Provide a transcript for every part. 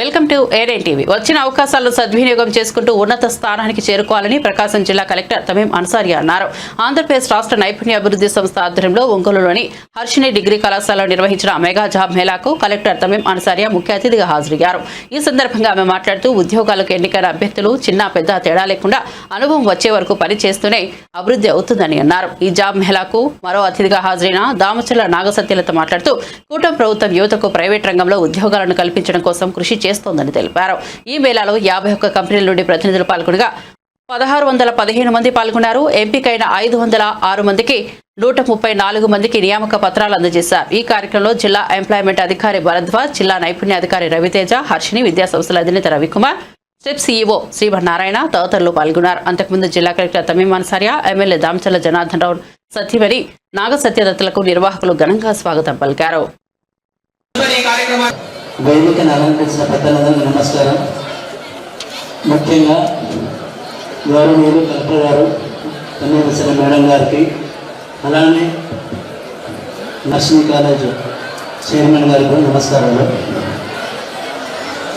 Welcome to Aiden TV. వచ్చిన అవకాశాలను సద్వినియోగం చేసుకుంటూ ఉన్నత స్థానానికి చేరుకోవాలని ప్రకాశం జిల్లా కలెక్టర్ తమీం అన్సారి అన్నారు. ఆంధ్రప్రదేశ్ రాష్ట్ర నైపుణ్య అభివృద్ధి సంస్థ ఆధ్వర్యంలో ఒంగోలులోని హర్షిని డిగ్రీ కళాశాలలో నిర్వహించిన మెగా జాబ్ మేళాకు కలెక్టర్ తమీం అన్సారియా ముఖ్య అతిథిగా హాజరయ్యారు. ఈ సందర్భంగా ఆమె మాట్లాడుతూ ఉద్యోగాలకు ఎన్నికైన అభ్యర్థులు చిన్న పెద్ద తేడా లేకుండా అనుభవం వచ్చే వరకు పని చేస్తూనే అభివృద్ధి అవుతుందని అన్నారు. ఈ జాబ్ మేళాకు మరో అతిథిగా హాజరైన దామచర్ల నాగసత్యలతో మాట్లాడుతూ కూటమి ప్రభుత్వం యువతకు ప్రైవేట్ రంగంలో ఉద్యోగాలను కల్పించడం కోసం కృషి చేస్తోందని తెలిపారు. ఈ మేళాలో యాభై ఒక్క కంపెనీల నుండి ప్రతినిధులు పాల్గొనగా పదహారు వందల పదిహేను మంది పాల్గొన్నారు. ఎంపికైన ఐదు వందల ఆరు మందికి నూట ముప్పై నాలుగు మందికి నియామక పత్రాలు అందజేశారు. ఈ కార్యక్రమంలో జిల్లా ఎంప్లాయ్మెంట్ అధికారి భరద్వాజ్ జిల్లా నైపుణ్య అధికారి రవితేజ హర్షిని విద్యా సంస్థల అధినేత రవికుమార్ స్టెప్ సీఈఓ శ్రీమన్నారాయణ తదితరులు పాల్గొన్నారు. అంతకుముందు జిల్లా కలెక్టర్ తమీం అన్సారియా ఎమ్మెల్యే దామచల్ల జనార్దన్ రావు సత్యవరి నాగ సత్యదత్తలకు నిర్వాహకులు ఘనంగా స్వాగతం పలికారు. వేదికను అలంకరించిన పెద్దలందరికీ నమస్కారం. ముఖ్యంగా గౌరవనీయులు కలెక్టర్ గారు కన్యాదర్శన మేడం గారికి అలానే నర్సింగ్ కాలేజ్ చైర్మన్ గారికి కూడా నమస్కారాలు.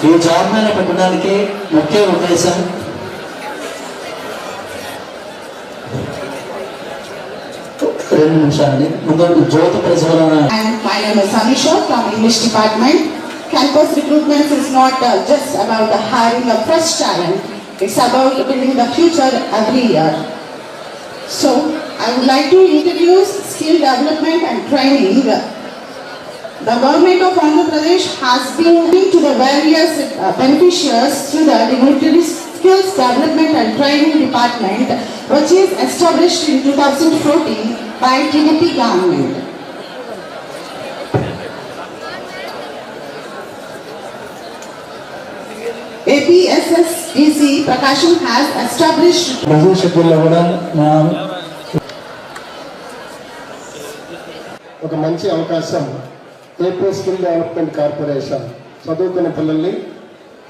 ఈ జాబ్ మీద పెట్టడానికి ముఖ్య ఉద్దేశం రెండు నిమిషాలండి ముందు జ్యోతి ప్రజ్వలన from English department Campus recruitment is not uh, just about the hiring of fresh talent, it's about building the future every year. So, I would like to introduce skill development and training. The government of Andhra Pradesh has been to the various uh, beneficiaries through the Dignitary Skills Development and Training Department, which is established in 2014 by TDP government. APSSDC Prakasham has established busy షెడ్యూల్లో కూడా మా ఒక మంచి అవకాశం AP skill development corporation చదువుకున్న పిల్లల్ని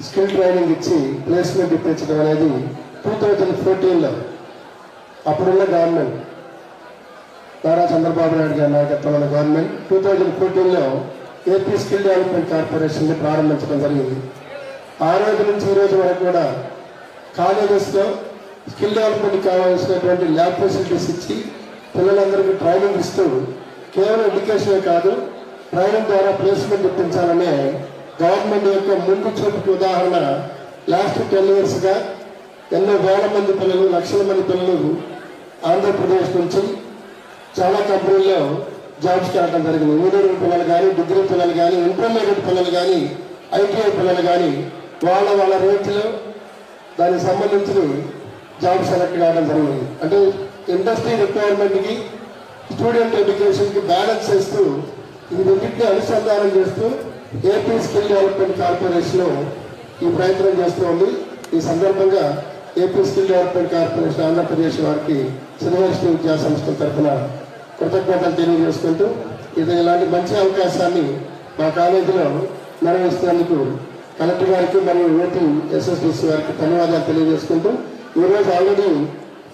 skill training ఇచ్చి placement ఇప్పించడం అనేది టూ థౌజండ్ ఫోర్టీన్లో అప్పుడున్న గవర్నమెంట్. నారా చంద్రబాబు నాయుడు గారి నాయకత్వంలో గవర్నమెంట్ టూ థౌజండ్ ఫోర్టీన్లో ఏపీ స్కిల్ డెవలప్మెంట్ కార్పొరేషన్ని ప్రారంభించడం జరిగింది. ఆ రోజు నుంచి ఈ రోజు వరకు కూడా కాలేజెస్లో స్కిల్ డెవలప్మెంట్ కావాల్సినటువంటి ల్యాబ్ ఫెసిలిటీస్ ఇచ్చి పిల్లలందరికీ ట్రైనింగ్ ఇస్తూ కేవలం ఎడ్యుకేషనే కాదు ట్రైనింగ్ ద్వారా ప్లేస్మెంట్ ఇప్పించాలనే గవర్నమెంట్ యొక్క ముందు చూపుకి ఉదాహరణ లాస్ట్ టెన్ ఇయర్స్గా ఎన్నో వేల మంది పిల్లలు లక్షల మంది పిల్లలు ఆంధ్రప్రదేశ్ నుంచి చాలా కంపెనీల్లో జాబ్స్కి వెళ్ళడం జరిగింది. ఇంజనీరింగ్ పిల్లలు కానీ డిగ్రీ పిల్లలు కానీ ఇంటర్మీడియట్ పిల్లలు కానీ ఐటీఐ పిల్లలు కానీ వాళ్ళ వాళ్ళ రేట్లో దానికి సంబంధించిన జాబ్ సెలెక్ట్ కావడం జరిగింది. అంటే ఇండస్ట్రీ రిక్వైర్మెంట్కి స్టూడెంట్ ఎడ్యుకేషన్కి బ్యాలెన్స్ చేస్తూ ఈ రెండింటిని అనుసంధానం చేస్తూ ఏపీ స్కిల్ డెవలప్మెంట్ కార్పొరేషన్ ఈ ప్రయత్నం చేస్తూ ఉంది. ఈ సందర్భంగా AP skill development corporation Andhra Pradesh వారికి శ్రీనివాస విద్యా సంస్థ తరఫున కృతజ్ఞతలు తెలియజేసుకుంటూ ఇది ఇలాంటి మంచి అవకాశాన్ని మా కాలేజీలో నిర్వహిస్తున్నందుకు కలెక్టర్ గారికి మరియు ఓటీ ఎస్ఎస్డిసి గారికి ధన్యవాదాలు తెలియజేసుకుంటూ ఈరోజు already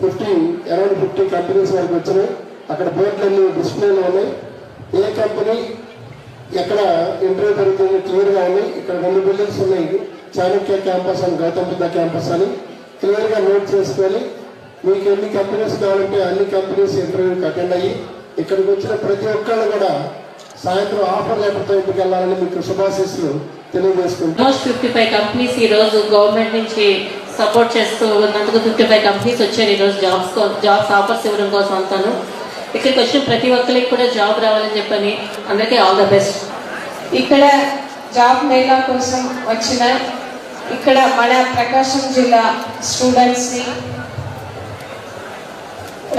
fifty around fifty companies వరకు వచ్చినాయి. అక్కడ బోర్డులన్నీ డిస్ప్లేలో ఉన్నాయి. ఏ కంపెనీ ఎక్కడ ఇంటర్వ్యూ జరుగుతుంది క్లియర్గా ఉన్నాయి ఇక్కడ రెండు బిల్డింగ్స్ ఉన్నాయి. చాణక్య క్యాంపస్ అని గౌతమ్ బుద్ధ క్యాంపస్ అని. క్లియర్గా నోట్ చేసుకొని మీకు ఎన్ని కంపెనీస్ కావాలంటే అన్ని కంపెనీస్ ఇంటర్వ్యూకి అటెండ్ అయ్యి ఇక్కడికి వచ్చిన ప్రతి ఒక్కళ్ళు కూడా సాయంత్రం ఆఫర్ లెటర్తో ఇంటికి వెళ్ళాలని మీకు శుభాశీస్సులు తెలియజేసుకుంటూ. ఫిఫ్టీ ఫైవ్ కంపెనీస్ ఈ రోజు గవర్నమెంట్ నుంచి సపోర్ట్ చేస్తూ ఉన్నందుకు ఫిఫ్టీ ఫైవ్ కంపెనీస్ వచ్చారు ఈ రోజు జాబ్స్ జాబ్స్ ఆఫర్స్ ఇవ్వడం కోసం అంతాను. ఇక్కడికి వచ్చిన ప్రతి ఒక్కరికి కూడా జాబ్ రావాలని చెప్పని అందరికీ ఆల్ ద బెస్ట్ ఇక్కడ జాబ్ మేళా కోసం వచ్చిన ఇక్కడ మన ప్రకాశం జిల్లా స్టూడెంట్స్ని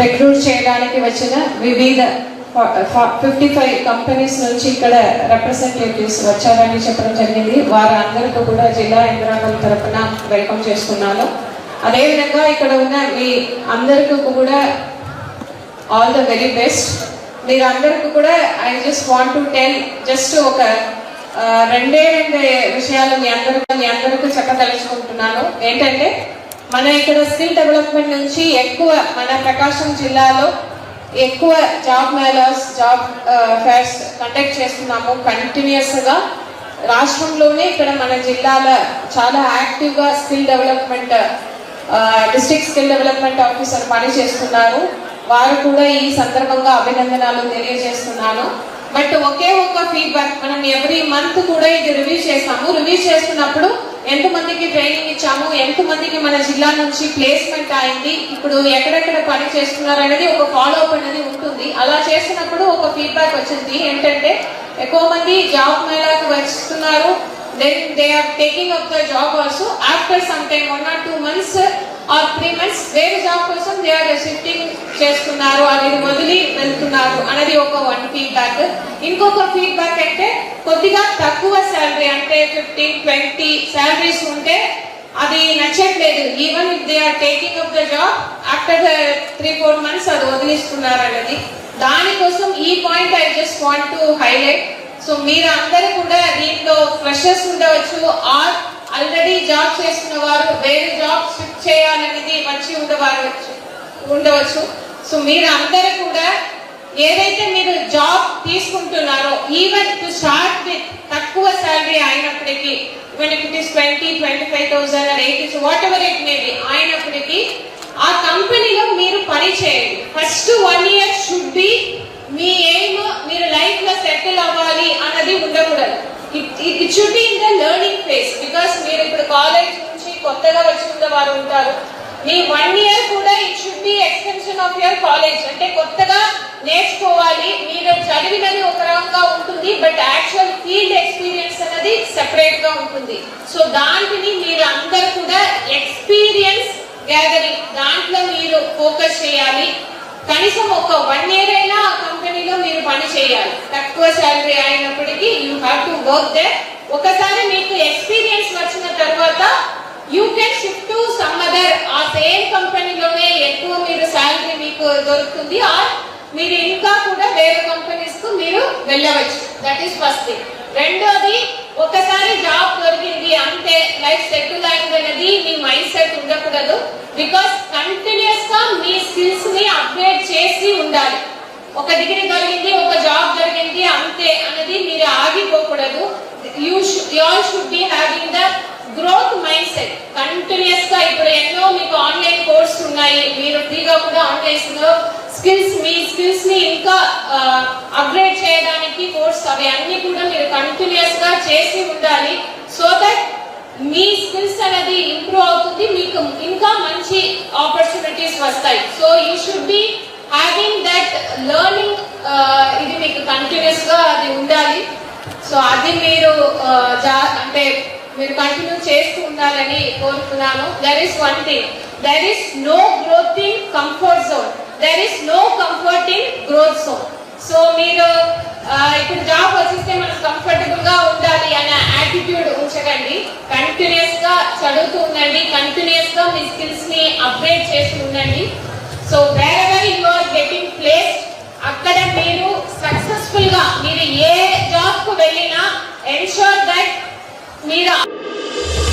రిక్రూట్ చేయడానికి వచ్చిన వివిధ ఫిఫ్టీ ఫైవ్ కంపెనీస్ నుంచి ఇక్కడ రిప్రజెంటేటివ్స్ వచ్చారని చెప్పడం జరిగింది. వారందరికీ కూడా జిల్లా యంత్రాంగం తరఫున వెల్కమ్ చేస్తున్నాను. అదేవిధంగా ఇక్కడ ఉన్న మీ అందరికీ కూడా ఆల్ ద వెరీ బెస్ట్ మీరు అందరికీ కూడా I just want to tell just ఒక రెండే రెండు విషయాలు మీ అందరికీ మీ అందరికీ చెప్పదలుచుకుంటున్నాను. ఏంటంటే మన ఇక్కడ స్కిల్ డెవలప్మెంట్ నుంచి ఎక్కువ మన ప్రకాశం జిల్లాలో ఎక్కువ job melas job fairs conduct చేస్తున్నాము కంటిన్యూస్గా రాష్ట్రంలోనే ఇక్కడ మన జిల్లాల చాలా యాక్టివ్గా skill development district skill development officer పని చేస్తున్నారు. వారు కూడా ఈ సందర్భంగా అభినందనాలు తెలియజేస్తున్నాను. బట్ ఒకే ఒక్క ఫీడ్బ్యాక్ మనం ఎవ్రీ మంత్ కూడా ఇది రివ్యూ చేస్తాము. రివ్యూ చేస్తున్నప్పుడు ఎంతమందికి ట్రైనింగ్ ఇచ్చాము ఎంతమందికి మన జిల్లా నుంచి ప్లేస్మెంట్ అయింది ఇప్పుడు ఎక్కడెక్కడ పని చేస్తున్నారు అనేది ఒక ఫాలో అప్ అనేది ఉంటుంది. అలా చేసినప్పుడు ఒక ఫీడ్బ్యాక్ వచ్చింది. ఏంటంటే ఎక్కువ మంది జాబ్ మేళాకి వస్తున్నారు. Then they are taking up the job also after some time one or two months or three months వేరే జాబ్ కోసం దే ఆర్ షిఫ్టింగ్ చేస్తున్నారు అనేది వదిలి వెళ్తున్నారు అనేది ఒక వన్ ఫీడ్బ్యాక్ ఇంకొక ఫీడ్బ్యాక్ అంటే కొద్దిగా తక్కువ శాలరీ అంటే ఫిఫ్టీన్ ట్వంటీ శాలరీస్ ఉంటే అది నచ్చట్లేదు. Even if they are taking up the job after the three four months అది వదిలిస్తున్నారు అనేది దానికోసం ఈ point I just want to highlight so మీరు అందరూ కూడా దీంట్లో ఫ్రెషర్స్ ఉండవచ్చు ఆర్ ఆల్రెడీ జాబ్ చేస్తున్న వారు వేరే జాబ్ షిఫ్ట్ చేయాలనేది వచ్చి ఉండవారు ఉండవచ్చు. సో మీరు అందరూ కూడా ఏదైతే మీరు జాబ్ తీసుకుంటున్నారో ఈవెన్ టు స్టార్ట్ విత్ తక్కువ శాలరీ అయినప్పటికీ even it is twenty twenty five thousand or eighty whatever it may be అయినప్పటికీ ఆ కంపెనీలో మీరు పని చేయండి. First one year should be me aim మీరు లైఫ్లో సెటిల్ అవ్వాలి అన్నది ఉండకూడదు. It should be in the learning phase because మీరు ఇప్పుడు కాలేజ్ నుంచి కొత్తగా వచ్చిన వారు ఉంటారు. మీ వన్ ఇయర్ కూడా it should be extension of your college అంటే కొత్తగా నేర్చుకోవాలి మీరు చదివినది ఒక రకంగా ఉంటుంది బట్ యాక్చువల్ ఫీల్డ్ ఎక్స్పీరియన్స్ అనేది సెపరేట్గా ఉంటుంది. సో దాంట్ని మీరు అందరు కూడా ఎక్స్పీరియన్స్ గ్యాదరింగ్ దాంట్లో మీరు ఫోకస్ చేయాలి. కనీసం ఒక వన్ ఇయర్ అయినా ఆ కంపెనీలో మీరు పని చేయాలి. తక్కువ శాలరీ అయినప్పటికీ you have to work there ఒకసారి మీకు ఎక్స్పీరియన్స్ వచ్చిన తర్వాత you can shift to some other ఆ సేమ్ కంపెనీలోనే ఎక్కువ మీరు శాలరీ మీకు దొరుకుతుంది ఆర్ మీరు ఇంకా కూడా వేరే కంపెనీస్కు మీరు వెళ్ళవచ్చు. దట్ ఈస్ ఫస్ట్ థింగ్ రెండోది ఒకసారి జాబ్ దొరికింది అంతే లైఫ్ సెటిల్ అయింది అనేది మీ మైండ్ సెట్ ఉండకూడదు బికాస్ కంటిన్యూస్గా మీ స్కిల్స్ని అప్గ్రేడ్ చేసి ఉండాలి. ఒక డిగ్రీ దొరికింది ఒక జాబ్ జరిగింది అంతే అనేది మీరు ఆగిపోకూడదు. You you all should be having the growth mind set కంటిన్యూస్గా ఇప్పుడు ఎన్నో మీకు ఆన్లైన్ కోర్స్ ఉన్నాయి. మీరు ఫ్రీగా కూడా ఆన్లైన్లో స్కిల్స్ మీ స్కిల్స్ని ఇంకా అప్గ్రేడ్ చేయడానికి కోర్స్ అవి అన్ని కూడా మీరు కంటిన్యూస్గా చేసి ఉండాలి. సో దట్ మీ స్కిల్స్ అనేది ఇంప్రూవ్ అవుతుంది మీకు ఇంకా మంచి ఆపర్చునిటీస్ వస్తాయి. So you should be having that learning ఇది మీకు కంటిన్యూస్గా అది ఉండాలి. సో అది మీరు జా- అంటే మీరు కంటిన్యూ చేస్తూ ఉండాలని కోరుతున్నాను. There is one thing there is no growth in comfort zone there is no comfort in growth zone so మీరు ఇప్పుడు జాబ్ వచ్చేస్తే మనం కంఫర్టబుల్గా ఉండాలి అనే యాటిట్యూడ్ ఉంచకండి. కంటిన్యూస్గా చదువుతూ ఉండండి. కంటిన్యూస్గా మీ స్కిల్స్ని అప్గ్రేడ్ చేస్తూ ఉండండి. So where you are getting place అక్కడ మీరు సక్సెస్ఫుల్గా మీరు ఏ జాబ్కు వెళ్ళినా ఎన్షూర్ దట్ 你的。